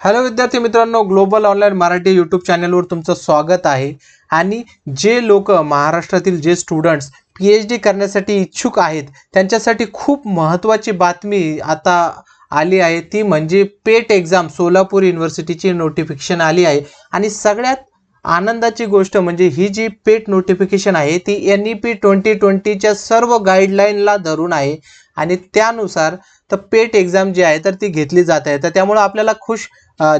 Hello विद्यार्थी मित्रांनो global online Marathi YouTube चॅनलवर तुमचं स्वागत आहे. आणि जे लोक महाराष्ट्रातील जे स्टुडंट्स पी एच डी करण्यासाठी इच्छुक आहेत त्यांच्यासाठी खूप महत्त्वाची बातमी आता आली आहे. ती म्हणजे पेट एक्झाम सोलापूर युनिव्हर्सिटीची नोटिफिकेशन आली आहे. आणि सगळ्यात आनंदाची गोष्ट म्हणजे ही जी पेट नोटिफिकेशन आहे ती एन ई पी ट्वेंटी ट्वेंटीच्या सर्व गाईडलाईनला धरून आहे. आणि त्यानुसार तर पेट एक्झाम जी आहे तर ती घेतली जात आहे. तर त्यामुळं आपल्याला खुश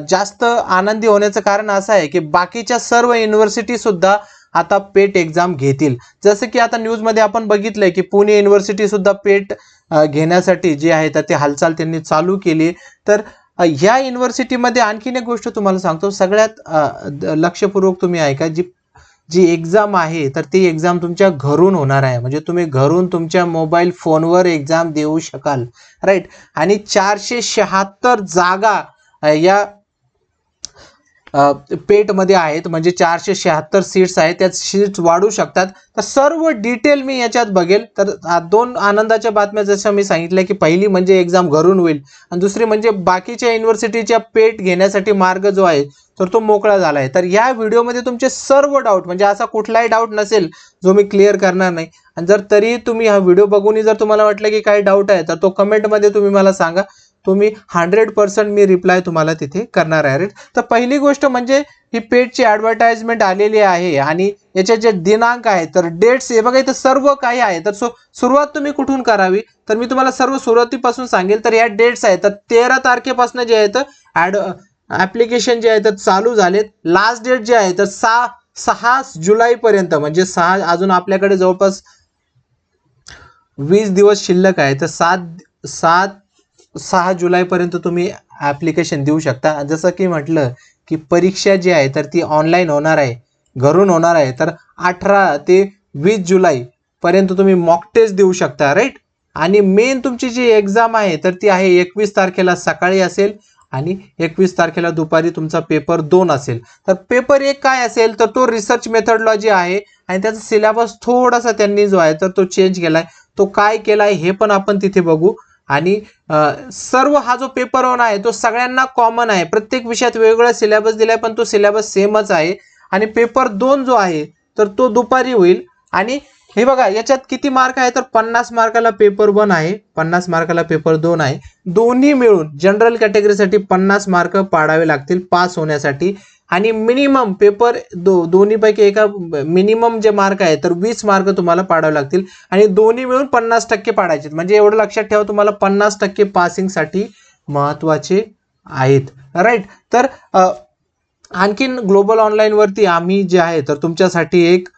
जास्त आनंदी होण्याचं कारण असं आहे की बाकीच्या सर्व युनिव्हर्सिटीसुद्धा आता पेट एक्झाम घेतील. जसं की आता न्यूजमध्ये आपण बघितलंय की पुणे युनिव्हर्सिटीसुद्धा पेट घेण्यासाठी जी आहे तर ती हालचाल त्यांनी चालू केली. तर ह्या युनिव्हर्सिटीमध्ये आणखीन एक गोष्ट तुम्हाला सांगतो. सगळ्यात द- लक्षपूर्वक तुम्ही ऐका जी जी एक्झाम आहे तर ती एक्झाम तुमच्या घरून होणार आहे. म्हणजे तुम्ही घरून तुमच्या मोबाईल फोनवर एक्झाम देऊ शकाल. राईट आणि चारशे शहात्तर जागा या पेटमध्ये आहेत म्हणजे चारशे शहात्तर सीट्स आहेत त्यात सीट्स वाढू शकतात. तर सर्व डिटेल मी याच्यात बघेल. तर दोन आनंदाच्या बातम्या जशा मी सांगितल्या की पहिली म्हणजे एक्झाम घरून होईल आणि दुसरी म्हणजे बाकीच्या युनिव्हर्सिटीच्या पेट घेण्यासाठी मार्ग जो आहे तर तो मोकळा झाला आहे. तर या व्हिडिओमध्ये तुमचे सर्व डाऊट म्हणजे असा कुठलाही डाऊट नसेल जो मी क्लिअर करणार नाही. आणि जर तरी तुम्ही हा व्हिडिओ बघूनही जर तुम्हाला वाटलं की काही डाऊट आहे तर तो कमेंटमध्ये तुम्ही मला सांगा. तुम्ही हंड्रेड पर्सेंट मी रिप्लाय तुम्हाला तिथे करणार आहे. रेट तर पहिली गोष्ट म्हणजे ही पेडची ॲडव्हर्टाइजमेंट आलेली आहे आणि याचे जे दिनांक आहे तर डेट्स हे बघा इथं सर्व काही आहे. तर सो सुरुवात तुम्ही कुठून करावी? तर मी तुम्हाला सर्व सुरुवातीपासून सांगेल तर या डेट्स आहेत. तर तेरा तारखेपासून जे आहे तर ॲड ॲप्लिकेशन जे आहे तर चालू झालेत. लास्ट डेट जे आहे तर सहा सहा जुलैपर्यंत म्हणजे सहा अजून आपल्याकडे जवळपास वीस दिवस शिल्लक आहे. तर सात सात सहा जुलैपर्यंत तुम्ही ॲप्लिकेशन देऊ शकता. जसं की म्हटलं की परीक्षा जी आहे तर ती ऑनलाईन होणार आहे घरून होणार आहे. तर अठरा ते वीस जुलैपर्यंत तुम्ही मॉक टेस्ट देऊ शकता राईट आणि मेन तुमची जी एक्झाम आहे तर ती आहे एकवीस तारखेला सकाळी असेल आणि एकवीस तारखेला दुपारी तुमचा पेपर दोन असेल. तर पेपर एक काय असेल तर तो रिसर्च मेथडलॉजी आहे आणि त्याचा सिलेबस थोडासा त्यांनी जो आहे तर तो चेंज केला आहे तो काय केला आहे हे पण आपण तिथे बघू. आणि सर्व हा जो पेपर वन आहे तो सगळ्यांना कॉमन आहे. प्रत्येक विषयात वेगवेगळा सिलेबस आहे पण तो सिलेबस सेमच आहे. आणि पेपर दोन जो आहे तर तो दुपारी होईल. आणि हे बघा याच्यात किती मार्क आहे? तर पन्नास मार्काला पेपर वन आहे. पन्नास मार्काला पेपर दोन आहे. दोन्ही मिळून जनरल कॅटेगरीसाठी पन्नास मार्क पाडावे लागतील पास होण्यासाठी. आणि मिनिमम पेपर दो दोन्हीपैकी एका मिनिमम जे मार्क आहे तर वीस मार्क तुम्हाला पाडावे लागतील. आणि दोन्ही मिळून पन्नास टक्के पाडायचे म्हणजे एवढं लक्षात ठेवा तुम्हाला पन्नास टक्के पासिंगसाठी महत्त्वाचे आहेत. राईट तर आणखीन ग्लोबल ऑनलाईनवरती आम्ही जे आहे तर तुमच्यासाठी एक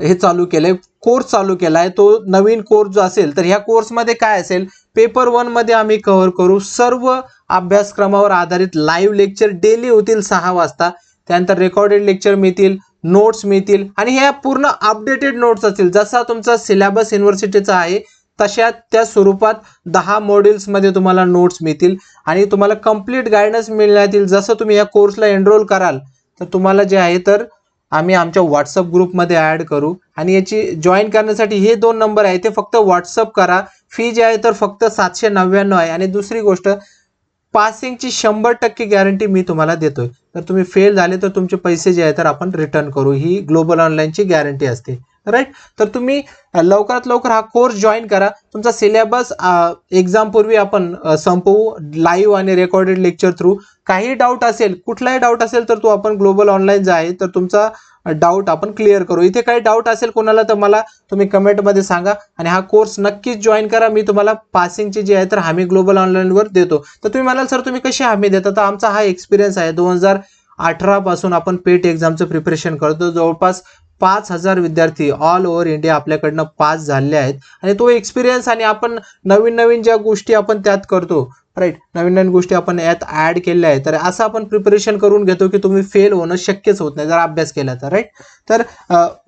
हे चालू केलं आहे कोर्स चालू केला आहे तो नवीन कोर्स जो असेल तर ह्या कोर्समध्ये काय असेल? पेपर वनमध्ये आम्ही कव्हर करू. सर्व अभ्यासक्रमावर आधारित लाईव्ह लेक्चर डेली होतील सहा वाजता. त्यानंतर रेकॉर्डेड लेक्चर मिळतील नोट्स मिळतील आणि ह्या पूर्ण अपडेटेड नोट्स असतील. जसा तुमचा सिलेबस युनिव्हर्सिटीचा आहे तशा त्या स्वरूपात दहा मॉड्यूल्समध्ये तुम्हाला नोट्स मिळतील आणि तुम्हाला कंप्लीट गायडन्स मिळण्यात येईल जसं तुम्ही या कोर्सला एनरोल कराल तर तुम्हाला जे आहे तर आम्ही आमच्या व्हॉट्सअप ग्रुपमध्ये ॲड करू. आणि याची जॉईन करण्यासाठी हे दोन नंबर आहे ते फक्त व्हॉट्सअप करा. फी जी आहे तर फक्त सातशे नव्याण्णव आहे. आणि दुसरी गोष्ट पासिंगची शंभर टक्के गॅरंटी मी तुम्हाला देतोय. तर तुम्ही फेल झाले तर तुमचे पैसे जे आहे तर आपण रिटर्न करू. ही ग्लोबल ऑनलाईनची गॅरंटी असते. राईट तर तुम्ही लवकरात लवकर हा कोर्स जॉईन करा. तुमचा सिलेबस एक्झाम पूर्वी आपण संपवू लाईव्ह आणि रेकॉर्डेड लेक्चर थ्रू काही डाऊट असेल कुठलाही डाऊट असेल तर तो आपण ग्लोबल ऑनलाईन जे आहे तर तुमचा डाऊट आपण क्लिअर करू. इथे काही डाऊट असेल कोणाला तर मला तुम्ही कमेंटमध्ये सांगा आणि हा कोर्स नक्कीच जॉईन करा. मी तुम्हाला पासिंगची जी आहे तर हमी ग्लोबल ऑनलाईनवर देतो. तर तुम्ही म्हणाल सर तुम्ही कशी हमी देता? तर आमचा हा एक्सपिरियन्स आहे. दोन हजार अठरा पासून आपण पेट एक्झामचं प्रिपरेशन करतो. जवळपास पाच हजार विद्यार्थी ऑल ओव्हर इंडिया आपल्याकडनं पास झाले आहेत. आणि तो एक्सपिरियन्स आणि आपण नवीन नवीन ज्या गोष्टी आपण त्यात करतो राईट नवीन नवीन गोष्टी आपण यात ऍड केल्या आहेत. तर असं आपण प्रिपरेशन करून घेतो की तुम्ही फेल होणं शक्यच होत नाही जर अभ्यास केला तर राईट तर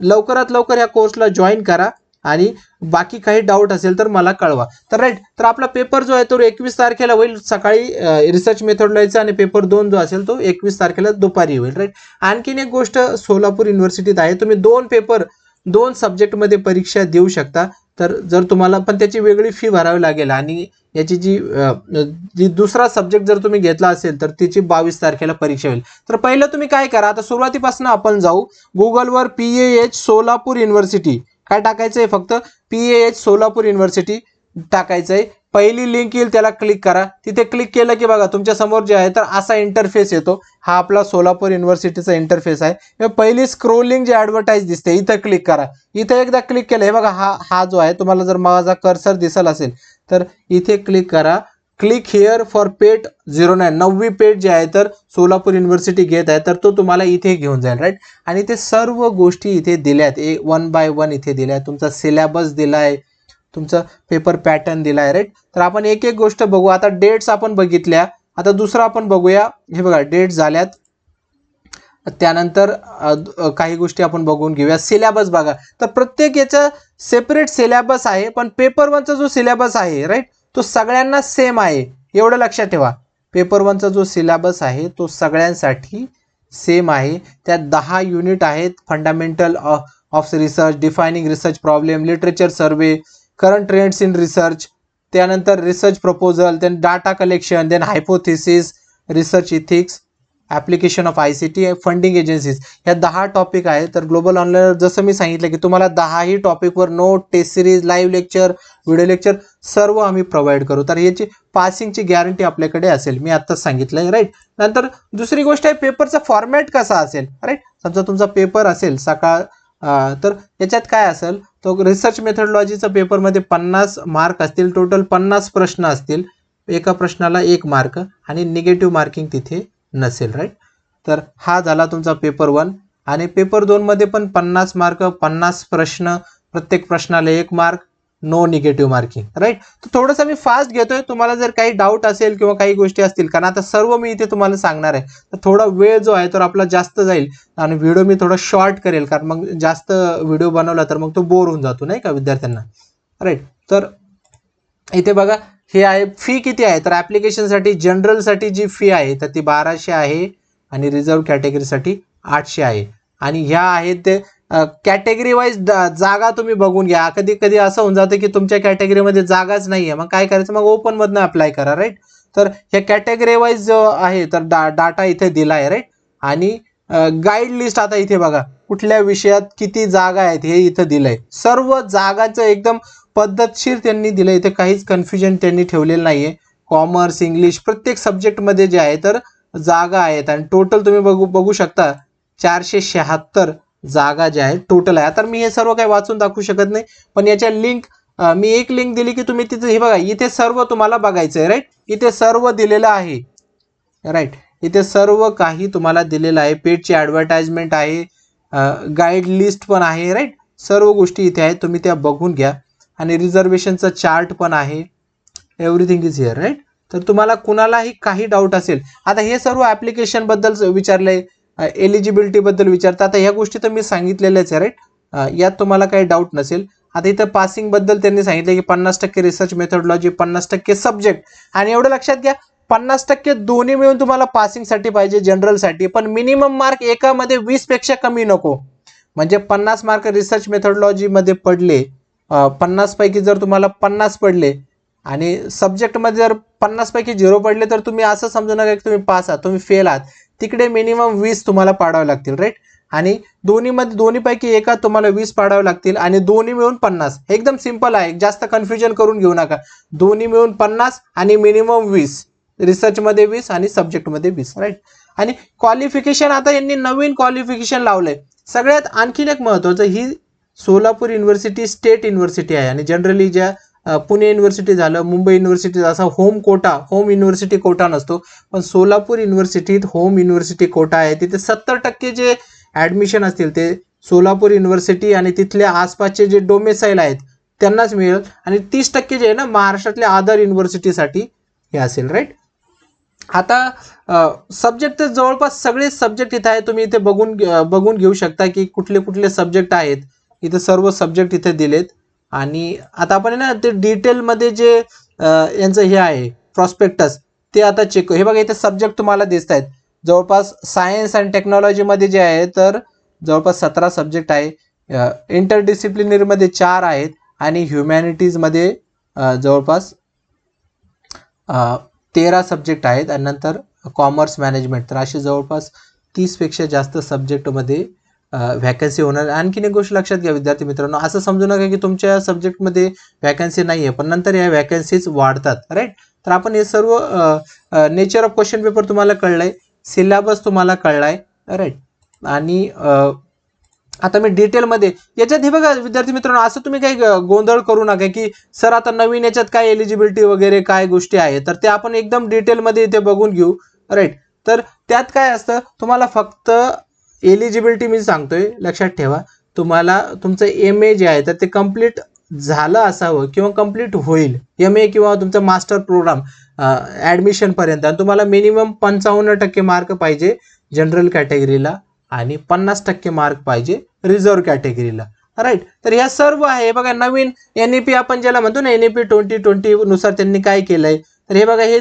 लवकरात लवकर या कोर्सला जॉईन करा. आणि बाकी काही डाऊट असेल तर मला कळवा. तर राईट तर आपला पेपर जो आहे तो एकवीस तारखेला होईल. सकाळी रिसर्च मेथडलायचा आणि पेपर दोन जो असेल तो एकवीस तारखेला दुपारी होईल. राईट आणखीन एक गोष्ट सोलापूर युनिव्हर्सिटीत आहे. तुम्ही दोन पेपर दोन सब्जेक्टमध्ये परीक्षा देऊ शकता. तर जर तुम्हाला पण त्याची वेगळी फी भरावी लागेल. आणि याची जी जी दुसरा सब्जेक्ट जर तुम्ही घेतला असेल तर तिची बावीस तारखेला परीक्षा होईल. तर पहिलं तुम्ही काय करा? आता सुरुवातीपासून आपण जाऊ. गुगलवर P A H Solapur university काय टाकायचं आहे फक्त पी एच सोलापूर युनिव्हर्सिटी टाकायचं आहे पहिली लिंक येईल त्याला क्लिक करा. तिथे क्लिक केलं की बघा तुमच्यासमोर जे आहे तर असा इंटरफेस येतो. हा आपला सोलापूर युनिव्हर्सिटीचा इंटरफेस आहे. पहिली स्क्रोलिंग जे ॲडव्हर्टाईज दिसते इथं क्लिक करा. इथं एकदा क्लिक केलं हे बघा हा हा जो आहे तुम्हाला जर माझा कर्सर दिसल असेल तर इथे क्लिक करा. Click here for PET zero nine नववी पेट जे आहे तर सोलापूर युनिव्हर्सिटी घेत आहे तर तो तुम्हाला इथे घेऊन जाईल राईट आणि ते सर्व गोष्टी इथे दिल्यात ए वन बाय वन इथे दिल्या तुमचा सिलेबस दिलाय तुमचा पेपर पॅटर्न दिला आहे राईट तर आपण एक एक गोष्ट बघू. आता डेट्स आपण बघितल्या. आता दुसरं आपण बघूया. हे बघा डेट्स झाल्यात. त्यानंतर काही गोष्टी आपण बघून घेऊया. सिलेबस बघा. तर प्रत्येक याचा सेपरेट सिलेबस आहे पण पेपर वनचा जो सिलेबस आहे राईट तो सगळ्यांना सेम आहे. एवढं लक्षात ठेवा. पेपर वनचा जो सिलेबस आहे तो सगळ्यांसाठी सेम आहे. त्यात दहा युनिट आहेत. Fundamental of research defining research problem literature survey current trends in research त्यानंतर research proposal then data collection then hypothesis research ethics application of I C T funding agencies ह्या दहा टॉपिक आहे तर global online जसं मी सांगितलं की तुम्हाला दहाही टॉपिकवर note test series live lecture video lecture सर्व आम्ही प्रोव्हाइड करू. तर याची पासिंगची गॅरंटी आपल्याकडे असेल. मी आत्ताच सांगितलं आहे राईट नंतर दुसरी गोष्ट आहे पेपरचा फॉर्मॅट कसा असेल? राईट समजा तुमचा पेपर असेल सकाळ तर याच्यात काय असेल? तो रिसर्च मेथडॉलॉजीचा पेपरमध्ये पन्नास मार्क असतील. टोटल पन्नास प्रश्न असतील. एका प्रश्नाला एक मार्क आणि निगेटिव्ह मार्किंग तिथे नसेल राईट तर हा झाला तुमचा पेपर वन आणि पेपर दोनमध्ये पण पन्नास मार्क पन्नास प्रश्न प्रत्येक प्रश्नाला एक mark no negative marking right तर थोडंसं मी फास्ट घेतोय. तुम्हाला जर काही डाऊट असेल किंवा काही गोष्टी असतील कारण आता सर्व मी इथे तुम्हाला सांगणार आहे. तर थोडा वेळ जो आहे तर आपला जास्त जाईल. आणि व्हिडिओ मी थोडा शॉर्ट करेल कारण मग जास्त व्हिडिओ बनवला तर मग तो बोर होऊन जातो नाही का विद्यार्थ्यांना? राईट तर इथे बघा हे आहे फी किती आहे? तर ॲप्लिकेशनसाठी जनरलसाठी जी फी आहे तर ती बाराशे आहे आणि रिझर्व कॅटेगरीसाठी आठशे आहे. आणि ह्या आहेत ते कॅटेगरी वाईज जागा तुम्ही बघून घ्या. कधी कधी असं होऊन जातं की तुमच्या कॅटेगरीमध्ये जागाच नाही आहे मग काय करायचं? मग ओपनमधनं अप्लाय करा राईट तर ह्या कॅटेगरी वाईज जो आहे तर डा डाटा इथे दिला आहे राईट आणि गाईड लिस्ट आता इथे बघा. कुठल्या विषयात किती जागा आहेत हे इथं दिलंय. सर्व जागांचं एकदम पद्धतशीर त्यांनी दिलं इथे काहीच कन्फ्युजन त्यांनी ठेवलेलं नाही आहे कॉमर्स इंग्लिश प्रत्येक सब्जेक्टमध्ये जे आहे तर जागा आहेत. आणि टोटल तुम्ही बघू बघू शकता चारशे शहात्तर जागा ज्या आहेत टोटल आहे. आता मी हे सर्व काही वाचून दाखवू शकत नाही पण याच्या लिंक मी एक लिंक दिली की तुम्ही तिथे हे बघा इथे सर्व तुम्हाला बघायचं आहे राईट इथे सर्व दिलेलं आहे. राईट इथे सर्व काही तुम्हाला दिलेलं आहे. पेटची ॲडव्हर्टाइजमेंट आहे. गाईड लिस्ट पण आहे राईट सर्व गोष्टी इथे आहेत. तुम्ही त्या बघून घ्या. आणि रिझर्वेशनचा चार्ट पण आहे. एव्हरीथिंग इज हिअर राईट तर तुम्हाला कुणालाही काही डाऊट असेल आता हे सर्व ॲप्लिकेशनबद्दल विचारलंय एलिजिबिलिटीबद्दल विचारतं आता ह्या गोष्टी तर मी सांगितलेल्याच आहे राईट यात तुम्हाला काही डाऊट नसेल. आता इथं पासिंगबद्दल त्यांनी सांगितलं की पन्नास टक्के रिसर्च मेथडॉलॉजी पन्नास टक्के सब्जेक्ट आणि एवढं लक्षात घ्या पन्नास टक्के दोन्ही मिळून तुम्हाला पासिंगसाठी पाहिजे जनरलसाठी पण मिनिमम मार्क एकामध्ये वीसपेक्षा कमी नको. म्हणजे पन्नास मार्क रिसर्च मेथडॉलॉजीमध्ये पडले पन्नासपैकी जर तुम्हाला पन्नास पडले आणि सब्जेक्टमध्ये जर पन्नासपैकी झिरो पडले तर तुम्ही असं समजू नका की तुम्ही पास आहात तुम्ही फेल आहात. तिकडे मिनिमम वीस तुम्हाला पाडावे लागतील राईट आणि दोन्हीमध्ये दोन्हीपैकी एका तुम्हाला वीस पाडावे लागतील आणि दोन्ही मिळून पन्नास. एकदम सिंपल आहे जास्त कन्फ्युजन करून घेऊ नका. दोन्ही मिळून पन्नास आणि मिनिमम वीस. रिसर्चमध्ये वीस आणि सब्जेक्टमध्ये वीस राईट आणि क्वालिफिकेशन आता यांनी नवीन क्वालिफिकेशन लावलंय. सगळ्यात आणखीन एक महत्वाचं ही सोलापूर युनिव्हर्सिटी स्टेट युनिव्हर्सिटी आहे. आणि जनरली ज्या पुणे युनिव्हर्सिटी झालं मुंबई युनिव्हर्सिटी असा home quota home university quota नसतो. पण सोलापूर युनिव्हर्सिटीत होम युनिव्हर्सिटी कोटा आहे. तिथे सत्तर टक्के जे ॲडमिशन असतील ते सोलापूर युनिव्हर्सिटी आणि तिथल्या आसपासचे जे डोमेसाईल आहेत त्यांनाच मिळेल. आणि तीस टक्के जे आहे ना महाराष्ट्रातल्या अदर युनिव्हर्सिटीसाठी हे असेल राईट आता सब्जेक्ट तर जवळपास सगळे सब्जेक्ट इथे आहे. तुम्ही इथे बघून बघून घेऊ शकता की कुठले कुठले सब्जेक्ट आहेत. इथं सर्व सब्जेक्ट इथे दिलेत. आणि आता आपण आहे ना ते डिटेलमध्ये जे यांचं हे आहे प्रॉस्पेक्टस ते आता चेक हे बघा इथे सब्जेक्ट तुम्हाला दिसत आहेत जवळपास सायन्स अँड टेक्नॉलॉजीमध्ये जे आहे तर जवळपास सतरा सब्जेक्ट आहे. इंटरडिसिप्लिनरीमध्ये चार आहेत. आणि ह्युमॅनिटीजमध्ये जवळपास तेरा सब्जेक्ट आहेत. आणि नंतर कॉमर्स मॅनेजमेंट तर असे जवळपास तीसपेक्षा जास्त सब्जेक्टमध्ये व्हॅकन्सी होणार. आणखीन एक गोष्ट लक्षात घ्या विद्यार्थी मित्रांनो. असं समजू नका की तुमच्या सब्जेक्टमध्ये व्हॅकन्सी नाही आहे पण नंतर या व्हॅकन्सीज वाढतात. राईट तर आपण हे सर्व नेचर ऑफ क्वेश्चन पेपर तुम्हाला कळलाय. सिलेबस तुम्हाला कळलाय. राईट आणि आता मी डिटेलमध्ये याच्यात हे बघा विद्यार्थी मित्रांनो असं तुम्ही काही गोंधळ करू नका की सर आता नवीन याच्यात काय एलिजिबिलिटी वगैरे काय गोष्टी आहेत? तर ते आपण एकदम डिटेलमध्ये इथे बघून घेऊ. राईट तर त्यात काय असतं तुम्हाला फक्त एलिजिबिलिटी मी सांगतोय लक्षात ठेवा. तुम्हाला तुमचं एम ए जे आहे तर ते कंप्लीट झालं असावं किंवा कंप्लीट होईल. एम ए किंवा तुमचं मास्टर प्रोग्राम ॲडमिशनपर्यंत आणि तुम्हाला मिनिमम पंचावन्न टक्के मार्क पाहिजे जनरल कॅटेगरीला आणि पन्नास टक्के मार्क पाहिजे रिझर्व्ह कॅटेगरीला राईट तर ह्या सर्व आहे. बघा नवीन एन ई पी आपण ज्याला म्हणतो ना एन ई पी ट्वेंटी ट्वेंटीनुसार त्यांनी काय केलं आहे तर हे बघा हे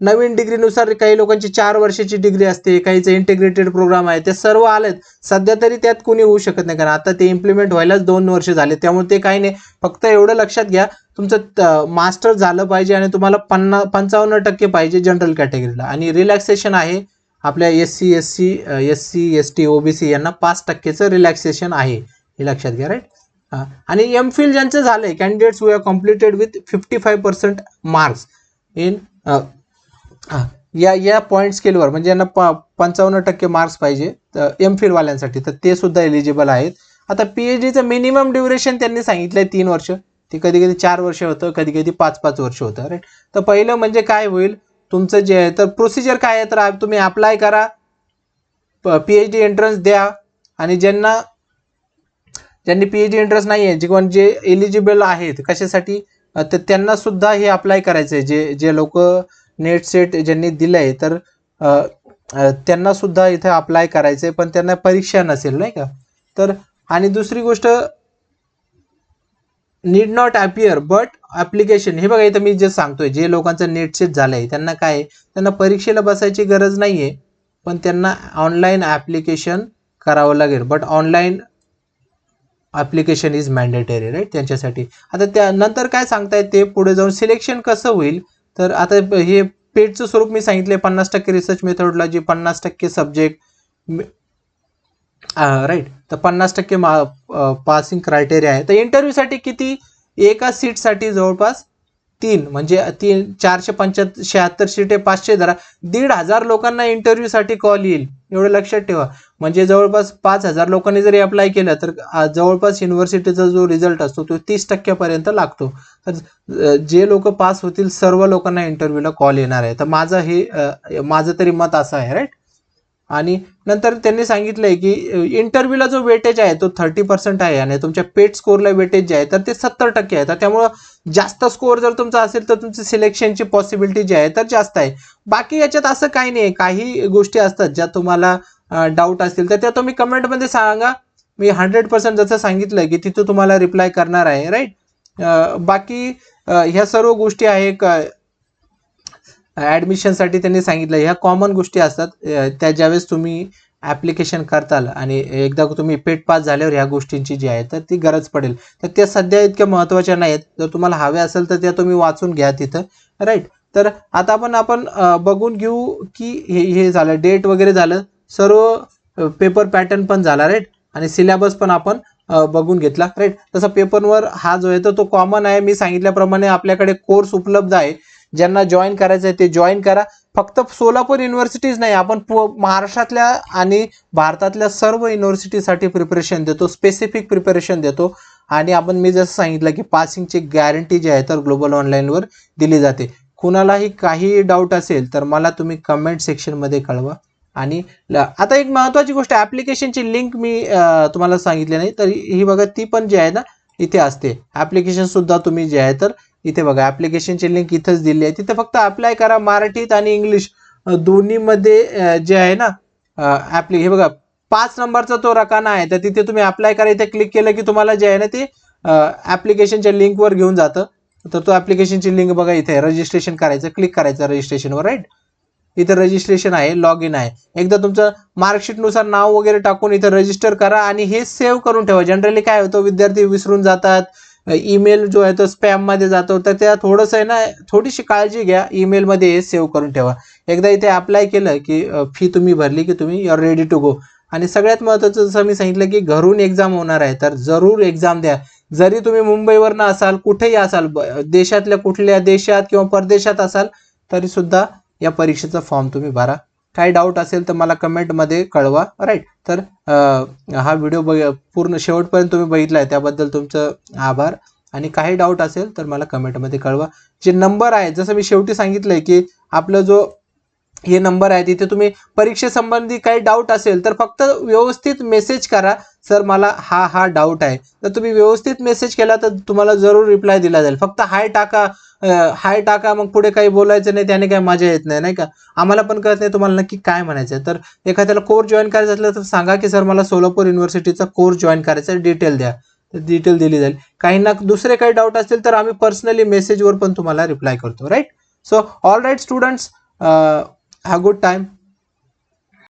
नवीन डिग्रीनुसार काही लोकांची चार वर्षाची डिग्री असते काहीचं इंटिग्रेटेड प्रोग्राम आहे ते सर्व आलेत. सध्या तरी त्यात कोणी होऊ शकत नाही कारण आता ते इम्प्लिमेंट व्हायलाच दोन वर्ष झाले. त्यामुळे ते काही नाही. फक्त एवढं लक्षात घ्या तुमचं मास्टर झालं पाहिजे आणि तुम्हाला पन्ना पंचावन्न टक्के पाहिजे जनरल कॅटेगरीला आणि रिलॅक्सेशन आहे. आपल्या S C S C S C S T OBC यांना पाच टक्केचं रिलॅक्सेशन आहे. हे लक्षात घ्या राईट आणि एम फिल ज्यांचं झालंय candidates we are completed with fifty five percent marks in या या पॉईंट स्केलवर म्हणजे यांना प पंचावन्न टक्के मार्क्स पाहिजे एम फिलवाल्यांसाठी तर ते सुद्धा एलिजिबल आहेत. आता पी एच डीचं मिनिमम ड्युरेशन त्यांनी सांगितलं आहे तीन वर्ष. ते कधी कधी चार वर्ष होतं कधी कधी पाच पाच वर्ष होतं राईट तर पहिलं म्हणजे काय होईल? तुमचं जे आहे तर प्रोसिजर काय आहे? तर तुम्ही अप्लाय करा पी एच डी एंट्रन्स द्या आणि ज्यांना ज्यांनी पी एच डी एंट्रन्स नाही आहे जे कोण जे एलिजिबल आहेत कशासाठी? तर त्यांना सुद्धा हे अप्लाय करायचं आहे जे जे लोक नेट सेट ज्यांनी दिलंय तर त्यांनासुद्धा त्यांना सुद्धा इथे अप्लाय करायचंय पण त्यांना परीक्षा नसेल नाही का? तर आणि दुसरी गोष्ट need not appear but application हे बघा इथं मी जे सांगतोय जे लोकांचं नेट सेट झालंय त्यांना काय? आहे, त्यांना परीक्षेला बसायची गरज नाहीये पण त्यांना ऑनलाईन ॲप्लिकेशन करावं लागेल. But online application is mandatory right त्यांच्यासाठी. आता त्यानंतर काय सांगतायत ते? पुढे जाऊन सिलेक्शन कसं होईल? तर आता हे पेडचं स्वरूप मी सांगितले पन्नास टक्के रिसर्च मेथडॉलॉजी पन्नास टक्के सब्जेक्ट राईट तर पन्नास टक्के मा पासिंग क्रायटेरिया आहे. तर इंटरव्ह्यूसाठी किती? एका सीटसाठी जवळपास तीन म्हणजे तीन चारशे पंच्याहत्तर शहात्तर सीट आहे पाचशे धरा. दीड हजार लोकांना इंटरव्ह्यूसाठी कॉल येईल. एवढं लक्षात ठेवा. म्हणजे जवळपास पाच हजार लोकांनी जरी अप्लाय केलं तर जवळपास युनिव्हर्सिटीचा जो रिझल्ट असतो तो तीस टक्क्यापर्यंत लागतो. तर जे लोक पास होतील सर्व लोकांना इंटरव्ह्यूला कॉल येणार आहे. तर माझं हे माझं तरी मत असं आहे राईट आणि नंतर त्यांनी सांगितलंय की इंटरव्ह्यूला जो वेटेज आहे तो थर्टी पर्सेंट आहे आणि तुमच्या पेट स्कोरला वेटेज जे आहे तर ते सत्तर टक्के आहे. तर त्यामुळं जास्त स्कोअर जर तुमचा असेल तर तुमची सिलेक्शनची पॉसिबिलिटी जी आहे तर जास्त आहे. बाकी याच्यात असं काही नाही काही गोष्टी असतात ज्या तुम्हाला डाऊट असतील तर त्या तुम्ही कमेंटमध्ये सांगा. मी हंड्रेड पर्सेंट जसं सांगितलं की तिथं तुम्हाला रिप्लाय करणार आहे राईट बाकी ह्या सर्व गोष्टी आहे क- ॲडमिशनसाठी त्यांनी सांगितलं ह्या कॉमन गोष्टी असतात त्या ज्यावेळेस तुम्ही ॲप्लिकेशन करताल आणि एकदा तुम्ही पेट पास झाल्यावर ह्या गोष्टींची जी आहे तर ती गरज पडेल. तर त्या सध्या इतक्या महत्त्वाच्या नाहीत जर तुम्हाला हव्या असेल तर त्या तुम्ही वाचून घ्या तिथं राईट तर आता आपण आपण बघून घेऊ की हे हे झालं डेट वगैरे झालं सर्व पेपर पॅटर्न पण झाला राईट आणि सिलेबस पण आपण बघून घेतला राईट तसं पेपरवर हा जो आहे तर तो कॉमन आहे. मी सांगितल्याप्रमाणे आपल्याकडे कोर्स उपलब्ध आहे. ज्यांना जॉईन करायचं आहे ते जॉईन करा. फक्त सोलापूर युनिव्हर्सिटीज नाही आपण पु- महाराष्ट्रातल्या आणि भारतातल्या सर्व युनिव्हर्सिटीसाठी प्रिपरेशन देतो स्पेसिफिक प्रिपरेशन देतो. आणि आपण मी जसं सांगितलं की पासिंगची गॅरंटी जी आहे तर ग्लोबल ऑनलाईनवर दिली जाते. कुणालाही काही डाऊट असेल तर मला तुम्ही कमेंट सेक्शनमध्ये कळवा. आणि आता एक महत्त्वाची गोष्ट ॲप्लिकेशनची लिंक मी तुम्हाला सांगितली नाही तर ही बघा ती पण जी आहे ना इथे असते. ॲप्लिकेशनसुद्धा तुम्ही जे आहे तर इथे बघा ॲप्लिकेशनची लिंक इथंच दिली आहे. तिथे फक्त अप्लाय करा मराठीत आणि इंग्लिश दोन्हीमध्ये जे आहे ना ॲप्लिक हे बघा पाच नंबरचा तो रकाना आहे. तर तिथे तुम्ही अप्लाय करा. इथे क्लिक केलं की तुम्हाला जे आहे ना ते ॲप्लिकेशनच्या लिंकवर घेऊन जातं. तर तो ॲप्लिकेशनची लिंक बघा इथे रजिस्ट्रेशन करायचं. क्लिक करायचं रजिस्ट्रेशनवर राईट इथं रजिस्ट्रेशन आहे लॉग इन आहे. एकदा तुमचं मार्कशीटनुसार नाव वगैरे टाकून इथं रजिस्टर करा आणि हे सेव्ह करून ठेवा. जनरली काय होतं विद्यार्थी विसरून जातात. ईमेल जो आहे तो स्पॅममध्ये जातो. तर त्या थोडंसं आहे ना थोडीशी काळजी घ्या. ईमेलमध्ये हे सेव्ह करून ठेवा. एकदा इथे अप्लाय केलं की फी तुम्ही भरली की तुम्ही युअर रेडी टू गो आणि सगळ्यात महत्त्वाचं जसं मी सांगितलं की घरून एक्झाम होणार आहे तर जरूर एक्झाम द्या. जरी तुम्ही मुंबईवरनं असाल कुठेही असाल ब- देशातल्या कुठल्या देशात किंवा परदेशात असाल तरीसुद्धा या परीक्षेचा फॉर्म तुम्ही भरा. काही डाऊट असेल तर मला कमेंटमध्ये कळवा राईट तर हा व्हिडिओ बघ पूर्ण शेवटपर्यंत तुम्ही बघितला आहे त्याबद्दल तुमचं आभार. आणि काही डाऊट असेल तर मला कमेंटमध्ये कळवा. जे नंबर आहे जसं मी शेवटी सांगितलंय की आपलं जो हे नंबर आहे तिथे तुम्ही परीक्षेसंबंधी काही डाऊट असेल तर फक्त व्यवस्थित मेसेज करा. सर मला हा हा डाऊट आहे. तर तुम्ही व्यवस्थित मेसेज केला तर तुम्हाला जरूर रिप्लाय दिला जाईल. फक्त हाय टाका. हाय टाका मग पुढे काही बोलायचं नाही त्याने काही मजा येत नाही नाही का? आम्हाला पण कळत नाही तुम्हाला नक्की काय म्हणायचं आहे तर एखाद्याला कोर्स जॉईन करायचं असलं तर सांगा की सर मला सोलापूर युनिव्हर्सिटीचा कोर्स जॉईन करायचा आहे डिटेल द्या. डिटेल दिली जाईल. काहींना दुसरे काही डाऊट असतील तर आम्ही पर्सनली मेसेजवर पण तुम्हाला रिप्लाय करतो right? So all right students have good time